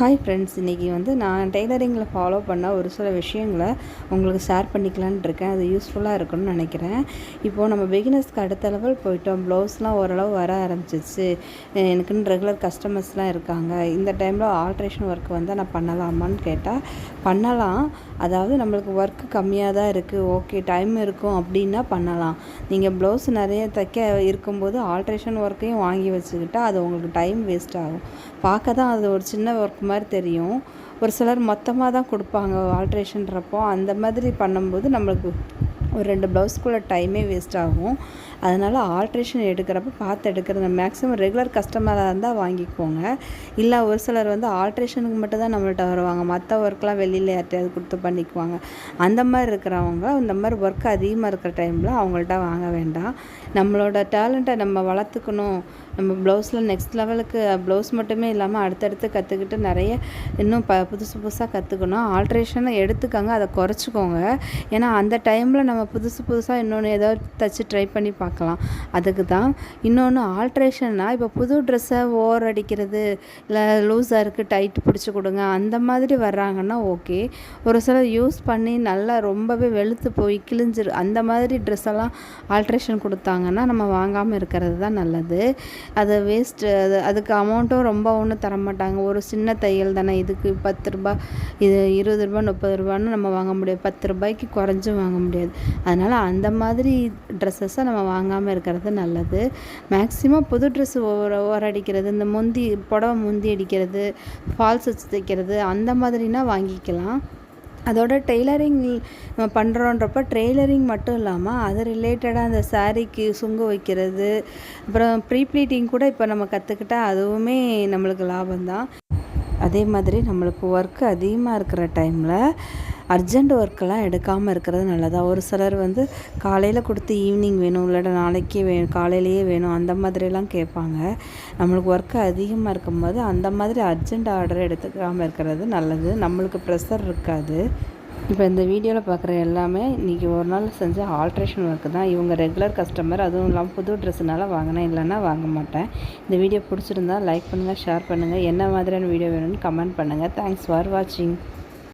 Hi friends இன்றைக்கி வந்து நான் டெய்லரிங்கில் ஃபாலோ பண்ண ஒரு சில விஷயங்களை உங்களுக்கு ஷேர் பண்ணிக்கலான்னு இருக்கேன். அது யூஸ்ஃபுல்லாக இருக்கும்னு நினைக்கிறேன். இப்போது நம்ம பிகினஸ்க்கு அடுத்த லெவல் போயிட்டோம். ப்ளவுஸ்லாம் ஓரளவு வர ஆரம்பிச்சிச்சு எனக்குன்னு ரெகுலர் கஸ்டமர்ஸ்லாம் இருக்காங்க. இந்த டைமில் ஆல்ட்ரேஷன் ஒர்க் வந்து நான் பண்ணலாமான்னு கேட்டால் பண்ணலாம். அதாவது நம்மளுக்கு ஒர்க்கு கம்மியாக தான் இருக்குது ஓகே டைம் இருக்கும் அப்படின்னா பண்ணலாம். நீங்கள் ப்ளவுஸ் நிறைய தைக்க இருக்கும்போது ஆல்ட்ரேஷன் ஒர்க்கையும் வாங்கி வச்சுக்கிட்டால் அது உங்களுக்கு டைம் வேஸ்ட் ஆகும். பார்க்க தான் அது ஒரு சின்ன ஒர்க் மாதிரி தெரியும். ஒரு சிலர் மொத்தமாக தான் கொடுப்பாங்க ஆல்ட்ரேஷன்றப்போ அந்த மாதிரி பண்ணும்போது நம்மளுக்கு ஒரு ரெண்டு ப்ளவுஸ்க்குள்ளே டைமே வேஸ்ட் ஆகும். அதனால் ஆல்ட்ரேஷன் எடுக்கிறப்ப பார்த்து எடுக்கிறது மேக்ஸிமம் ரெகுலர் கஸ்டமராக இருந்தால் வாங்கிக்கோங்க. இல்லை ஒரு சிலர் வந்து ஆல்ட்ரேஷனுக்கு மட்டும் தான் நம்மள்ட்ட வருவாங்க. மற்ற ஒர்க்லாம் வெளியில் யார்ட்டையாவது கொடுத்து பண்ணிக்குவாங்க. அந்த மாதிரி இருக்கிறவங்க இந்த மாதிரி ஒர்க் அதிகமாக இருக்கிற டைமில் அவங்கள்ட்ட வாங்க வேண்டாம். நம்மளோட டேலண்ட்டை நம்ம வளர்த்துக்கணும். நம்ம ப்ளவுஸில் நெக்ஸ்ட் லெவலுக்கு ப்ளவுஸ் மட்டுமே இல்லாமல் அடுத்தடுத்து கற்றுக்கிட்டு நிறைய இன்னும் ப புதுசு புதுசாக கற்றுக்கணும் ஆல்ட்ரேஷனை எடுத்துக்கோங்க. அதை குறைச்சிக்கோங்க. ஏன்னா அந்த டைமில் நம்ம புதுசு புதுசாக இன்னொன்று ஏதாவது தச்சு ட்ரை பண்ணி பார்க்கலாம். அதுக்கு தான் இன்னொன்று ஆல்ட்ரேஷன்னால் இப்போ புது ட்ரெஸ்ஸை ஓவர் அடிக்கிறது இல்லை லூஸாக இருக்குது டைட் பிடிச்சி கொடுங்க அந்த மாதிரி வர்றாங்கன்னா ஓகே ஒரு சிலர் யூஸ் பண்ணி நல்லா ரொம்பவே வெளுத்து போய் கிழிஞ்சிரு அந்த மாதிரி ட்ரெஸ்ஸெல்லாம் ஆல்ட்ரேஷன் கொடுத்தாங்கன்னா நம்ம வாங்காமல் இருக்கிறது தான் நல்லது. அது வேஸ்ட்டு அது அதுக்கு அமௌண்ட்டும் ரொம்ப ஒன்றும் தர மாட்டாங்க. ஒரு சின்ன தையல் தானே இதுக்கு பத்து ரூபா இது இருபது ரூபா முப்பது ரூபான்னு நம்ம வாங்க முடியாது. பத்து ரூபாய்க்கு குறைஞ்சும் வாங்க முடியாது. அதனால் அந்த மாதிரி ட்ரெஸ்ஸஸை நம்ம வாங்காமல் இருக்கிறது நல்லது. மேக்ஸிமம் புது ட்ரெஸ் ஓர ஓர அடிக்கிறது இந்த முந்தி புடவை முந்தி அடிக்கிறது ஃபால்ஸ் வச்சு தைக்கிறது அந்த மாதிரினா வாங்கிக்கலாம். அதோட டெய்லரிங் நம்ம பண்ணுறோன்றப்ப டெய்லரிங் மட்டும் இல்லாமல் அது ரிலேட்டடாக அந்த சாரீக்கு சுங்கு வைக்கிறது அப்புறம் ப்ரீ ப்ளீட்டிங் கூட இப்போ நம்ம கற்றுக்கிட்டா அதுவுமே நம்மளுக்கு லாபம்தான். அதே மாதிரி நம்மளுக்கு ஒர்க்கு அதிகமாக இருக்கிற டைமில் அர்ஜெண்ட் ஒர்க்கெல்லாம் எடுக்காமல் இருக்கிறது நல்லதாக ஒரு சிலர் வந்து காலையில் கொடுத்து ஈவினிங் வேணும் இல்லாட்ட நாளைக்கே வேணும் காலையிலேயே வேணும் அந்த மாதிரிலாம் கேட்பாங்க. நம்மளுக்கு ஒர்க்கு அதிகமாக இருக்கும்போது அந்த மாதிரி அர்ஜெண்ட் ஆர்டர் எடுத்துக்காமல் இருக்கிறது நல்லது. நம்மளுக்கு ப்ரெஷர் இருக்காது. இப்போ இந்த வீடியோவில் பார்க்குற எல்லாமே இன்றைக்கி ஒரு நாள் செஞ்ச ஆல்ட்ரேஷன் ஒர்க்கு தான். இவங்க ரெகுலர் கஸ்டமர் அதுவும் இல்லாமல் புது ட்ரெஸ்ஸுனால வாங்கினேன் இல்லைன்னா வாங்க மாட்டேன். இந்த வீடியோ பிடிச்சிருந்தா லைக் பண்ணுங்கள் ஷேர் பண்ணுங்கள் என்ன மாதிரியான வீடியோ வேணும்னு கமெண்ட் பண்ணுங்கள் தேங்க்ஸ் ஃபார் வாட்சிங்